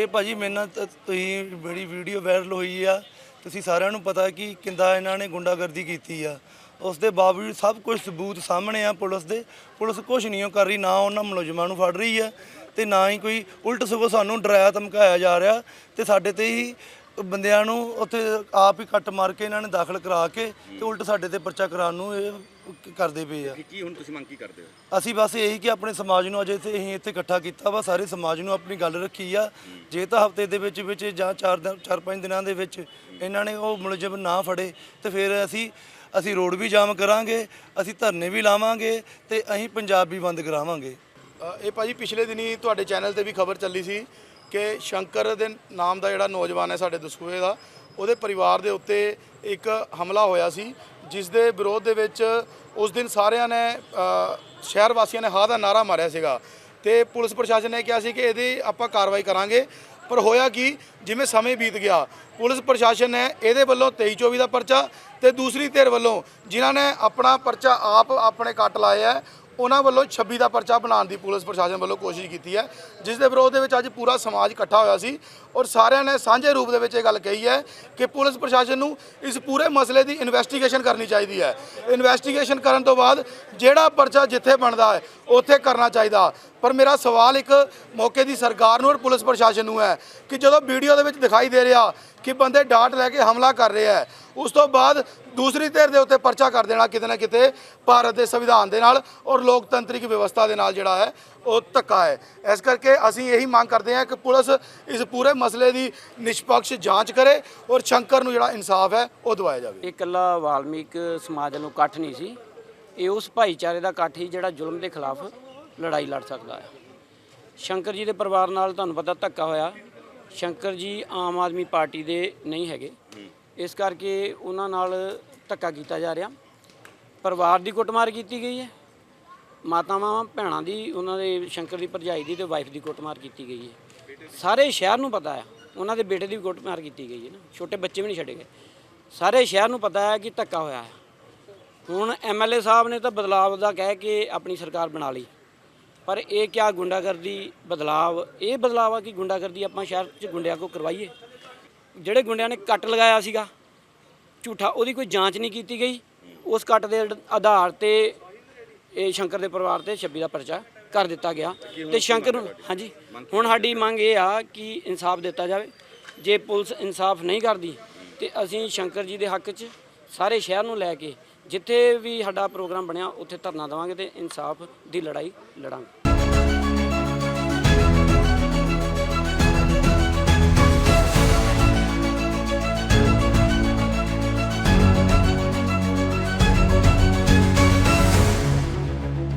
ਇਹ ਭਾਜੀ ਮੇਰੇ ਨਾਲ ਤੁਸੀਂ ਬੜੀ ਵੀਡੀਓ ਵਾਇਰਲ ਹੋਈ ਆ। ਤੁਸੀਂ ਸਾਰਿਆਂ ਨੂੰ ਪਤਾ ਕਿ ਕਿੰਦਾ ਇਹਨਾਂ ਨੇ ਗੁੰਡਾਗਰਦੀ ਕੀਤੀ ਆ। ਉਸ ਦੇ ਬਾਵਜੂਦ ਸਭ ਕੁਝ ਸਬੂਤ ਸਾਹਮਣੇ ਆ ਪੁਲਿਸ ਦੇ। ਪੁਲਿਸ ਕੁਝ ਨਹੀਂ ਉਹ ਕਰ ਰਹੀ, ਨਾ ਉਹਨਾਂ ਮੁਲਜ਼ਮਾਂ ਨੂੰ ਫੜ ਰਹੀ ਆ ਤੇ ਨਾ ਹੀ ਕੋਈ ਉਲਟ ਸਗੋਂ ਸਾਨੂੰ ਡਰਾਇਆ ਧਮਕਾਇਆ ਜਾ ਰਿਹਾ। ਤੇ ਸਾਡੇ ਤੇ ਹੀ ਬੰਦਿਆਂ ਨੂੰ ਉੱਥੇ ਆਪ ਹੀ ਕੱਟ ਮਾਰ ਕੇ ਇਹਨਾਂ ਨੇ ਦਾਖਲ ਕਰਾ ਕੇ ਤੇ ਉਲਟ ਸਾਡੇ ਤੇ ਪਰਚਾ ਕਰਾਉਣ ਨੂੰ ਇਹ ਕਰਦੇ ਪਏ ਆ। ਕੀ ਕੀ ਹੁਣ ਤੁਸੀਂ ਮੰਗ ਕੀ ਕਰਦੇ ਹੋ? ਅਸੀਂ ਬਸ ਇਹੀ ਕਿ ਆਪਣੇ ਸਮਾਜ ਨੂੰ ਅਜੇ ਤੇ ਅਸੀਂ ਇੱਥੇ ਇਕੱਠਾ ਕੀਤਾ ਵਾ ਸਾਰੇ ਸਮਾਜ ਨੂੰ ਆਪਣੀ ਗੱਲ ਰੱਖੀ ਆ। ਜੇ ਤਾਂ ਹਫ਼ਤੇ ਦੇ ਵਿੱਚ ਵਿੱਚ ਜਾਂ 4 ਚਾਰ ਪੰਜ ਦਿਨਾਂ ਦੇ ਵਿੱਚ ਇਹਨਾਂ ਨੇ ਉਹ ਮੁਲਜ਼ਮ ਨਾ ਫੜੇ ਤੇ ਫਿਰ ਅਸੀਂ ਅਸੀਂ ਰੋਡ ਵੀ ਜਾਮ ਕਰਾਂਗੇ ਅਸੀਂ ਧਰਨੇ ਵੀ ਲਾਵਾਂਗੇ ਤੇ ਅਸੀਂ ਪੰਜਾਬ ਵੀ ਬੰਦ ਕਰਾਵਾਂਗੇ। ਇਹ ਭਾਜੀ ਪਿਛਲੇ ਦਿਨੀ ਤੁਹਾਡੇ ਚੈਨਲ ਤੇ ਵੀ ਖਬਰ ਚੱਲੀ ਸੀ ਕਿ ਸ਼ੰਕਰ ਦੇ ਨਾਮ ਦਾ ਜਿਹੜਾ ਨੌਜਵਾਨ ਹੈ ਸਾਡੇ ਦਸੂਏ ਦਾ, ਉਹਦੇ ਪਰਿਵਾਰ ਦੇ ਉੱਤੇ ਇੱਕ ਹਮਲਾ ਹੋਇਆ ਸੀ, ਜਿਸ ਦੇ ਵਿਰੋਧ ਦੇ ਵਿੱਚ ਉਸ ਦਿਨ ਸਾਰਿਆਂ ਨੇ ਸ਼ਹਿਰ ਵਾਸੀਆਂ ਨੇ ਹਾਂ ਦਾ ਨਾਰਾ ਮਾਰਿਆ ਸੀਗਾ। ਤੇ ਪੁਲਿਸ ਪ੍ਰਸ਼ਾਸਨ ਨੇ ਕਿਹਾ ਸੀ ਕਿ ਇਹਦੀ ਆਪਾਂ ਕਾਰਵਾਈ ਕਰਾਂਗੇ, ਪਰ ਹੋਇਆ ਕੀ, ਜਿਵੇਂ ਸਮੇਂ ਬੀਤ ਗਿਆ, ਪੁਲਿਸ ਪ੍ਰਸ਼ਾਸਨ ਨੇ ਇਹਦੇ ਵੱਲੋਂ 23 24 ਦਾ ਪਰਚਾ ਤੇ ਦੂਸਰੀ ਧਿਰ ਵੱਲੋਂ, ਜਿਨ੍ਹਾਂ ਨੇ ਆਪਣਾ ਪਰਚਾ ਆਪ ਆਪਣੇ ਕੱਟ ਲਾਇਆ ਉਹਨਾਂ ਵੱਲੋਂ 26 ਦਾ ਪਰਚਾ ਬਣਾਉਣ ਦੀ ਪੁਲਿਸ ਪ੍ਰਸ਼ਾਸਨ ਵੱਲੋਂ ਕੋਸ਼ਿਸ਼ ਕੀਤੀ ਹੈ, ਜਿਸ ਦੇ ਵਿਰੋਧ ਦੇ ਵਿੱਚ ਅੱਜ ਪੂਰਾ ਸਮਾਜ ਇਕੱਠਾ ਹੋਇਆ ਸੀ ਔਰ ਸਾਰਿਆਂ ਨੇ ਸਾਂਝੇ ਰੂਪ ਦੇ ਵਿੱਚ ਇਹ ਗੱਲ ਕਹੀ ਹੈ ਕਿ ਪੁਲਿਸ ਪ੍ਰਸ਼ਾਸਨ ਨੂੰ ਇਸ ਪੂਰੇ ਮਸਲੇ ਦੀ ਇਨਵੈਸਟੀਗੇਸ਼ਨ ਕਰਨੀ ਚਾਹੀਦੀ ਹੈ। ਇਨਵੈਸਟੀਗੇਸ਼ਨ ਕਰਨ ਤੋਂ ਬਾਅਦ ਜਿਹੜਾ ਪਰਚਾ ਜਿੱਥੇ ਬਣਦਾ ਹੈ, ਉੱਥੇ ਕਰਨਾ ਚਾਹੀਦਾ। ਪਰ ਮੇਰਾ ਸਵਾਲ ਇੱਕ ਮੌਕੇ ਦੀ ਸਰਕਾਰ ਨੂੰ ਔਰ ਪੁਲਿਸ ਪ੍ਰਸ਼ਾਸਨ ਨੂੰ ਹੈ ਕਿ ਜਦੋਂ ਵੀਡੀਓ ਦੇ ਵਿੱਚ ਦਿਖਾਈ ਦੇ ਰਿਹਾ ਕਿ ਬੰਦੇ ਡਾਟ ਲੈ ਕੇ ਹਮਲਾ ਕਰ ਰਹੇ ਹੈ, ਉਸ ਤੋਂ ਬਾਅਦ ਦੂਸਰੀ ਧਿਰ ਦੇ ਉੱਤੇ ਪਰਚਾ ਕਰ ਦੇਣਾ ਕਿਤੇ ਨਾ ਕਿਤੇ ਭਾਰਤ ਦੇ ਸੰਵਿਧਾਨ ਦੇ ਨਾਲ ਔਰ ਲੋਕਤੰਤਰਿਕ ਵਿਵਸਥਾ ਦੇ ਨਾਲ ਜਿਹੜਾ ਹੈ, ਉਹ ਧੱਕਾ ਹੈ। ਇਸ ਕਰਕੇ ਅਸੀਂ ਇਹੀ ਮੰਗ ਕਰਦੇ ਹਾਂ ਕਿ ਪੁਲਿਸ ਇਸ ਪੂਰੇ ਮਸਲੇ ਦੀ ਨਿਸ਼ਪਕਸ਼ ਜਾਂਚ ਕਰੇ ਔਰ ਸ਼ੰਕਰ ਨੂੰ ਜਿਹੜਾ ਇਨਸਾਫ ਹੈ, ਉਹ ਦਿਵਾਇਆ ਜਾਵੇ। ਇਹ ਇਕੱਲਾ ਵਾਲਮੀਕ ਸਮਾਜ ਨੂੰ ਇਕੱਠ ਨਹੀਂ ਸੀ। ਇਹ ਉਸ ਭਾਈਚਾਰੇ ਦਾ ਇਕੱਠ ਹੀ ਜਿਹੜਾ ਜ਼ੁਲਮ ਦੇ ਖਿਲਾਫ ਲੜਾਈ ਲੜ ਸਕਦਾ ਹੈ। ਸ਼ੰਕਰ ਜੀ ਦੇ ਪਰਿਵਾਰ ਨਾਲ ਤੁਹਾਨੂੰ ਪਤਾ ਧੱਕਾ ਹੋਇਆ। ਸ਼ੰਕਰ ਜੀ ਆਮ ਆਦਮੀ ਪਾਰਟੀ ਦੇ ਨਹੀਂ ਹੈਗੇ। ਇਸ ਕਰਕੇ ਉਹਨਾਂ ਨਾਲ ਧੱਕਾ ਕੀਤਾ ਜਾ ਰਿਹਾ। ਪਰਿਵਾਰ ਦੀ ਕੁੱਟਮਾਰ ਕੀਤੀ ਗਈ ਹੈ। ਮਾਤਾਵਾਂ, ਭੈਣਾਂ ਦੀ, ਉਹਨਾਂ ਦੇ ਸ਼ੰਕਰ ਦੀ ਭਰਜਾਈ ਦੀ ਤੇ ਵਾਈਫ ਦੀ ਕੁੱਟਮਾਰ ਕੀਤੀ ਗਈ ਹੈ। ਸਾਰੇ ਸ਼ਹਿਰ ਨੂੰ ਪਤਾ ਹੈ। ਉਹਨਾਂ ਦੇ ਬੇਟੇ ਦੀ ਵੀ ਕੁੱਟਮਾਰ ਕੀਤੀ ਗਈ ਹੈ ਨਾ। ਛੋਟੇ ਬੱਚੇ ਵੀ ਨਹੀਂ ਛੱਡੇ ਗਏ। ਸਾਰੇ ਸ਼ਹਿਰ ਨੂੰ ਪਤਾ ਹੈ ਕਿ ਧੱਕਾ ਹੋਇਆ ਹੈ। ਹੁਣ ਐਮਐਲਏ ਸਾਹਿਬ ਨੇ ਤਾਂ ਬਦਲਾਵ ਦਾ ਕਹਿ ਕੇ ਆਪਣੀ ਸਰਕਾਰ ਬਣਾ ਲਈ। ਪਰ ਇਹ ਕਿਆ ਗੁੰਡਾਗਰਦੀ ਬਦਲਾਵ ਇਹ ਬਦਲਾਵ ਆ ਕਿ ਗੁੰਡਾਗਰਦੀ ਆਪਾਂ ਸ਼ਹਿਰ 'ਚ ਗੁੰਡਿਆਂ ਕੋ ਕਰਵਾਈਏ। ਜਿਹੜੇ ਗੁੰਡਿਆਂ ਨੇ ਕੱਟ ਲਗਾਇਆ ਸੀਗਾ ਝੂਠਾ ਉਹਦੀ ਕੋਈ ਜਾਂਚ ਨਹੀਂ ਕੀਤੀ ਗਈ। ਉਸ ਕੱਟ ਦੇ ਆਧਾਰ ਤੇ ਇਹ ਸ਼ੰਕਰ ਦੇ ਪਰਿਵਾਰ ਤੇ 26 ਦਾ ਪਰਚਾ ਕਰ ਦਿੱਤਾ ਗਿਆ। ਤੇ ਸ਼ੰਕਰ ਨੂੰ ਹਾਂਜੀ ਹੁਣ ਸਾਡੀ ਮੰਗ ਇਹ ਆ ਕਿ ਇਨਸਾਫ ਦਿੱਤਾ ਜਾਵੇ। ਜੇ ਪੁਲਿਸ ਇਨਸਾਫ ਨਹੀਂ ਕਰਦੀ ਤੇ ਅਸੀਂ ਸ਼ੰਕਰ ਜੀ ਦੇ ਹੱਕ 'ਚ ਸਾਰੇ ਸ਼ਹਿਰ ਨੂੰ ਲੈ ਕੇ ਜਿੱਥੇ ਵੀ ਸਾਡਾ ਪ੍ਰੋਗਰਾਮ ਬਣਿਆ ਉੱਥੇ ਧਰਨਾ ਦੇਵਾਂਗੇ ਤੇ ਇਨਸਾਫ ਦੀ ਲੜਾਈ ਲੜਾਂਗੇ।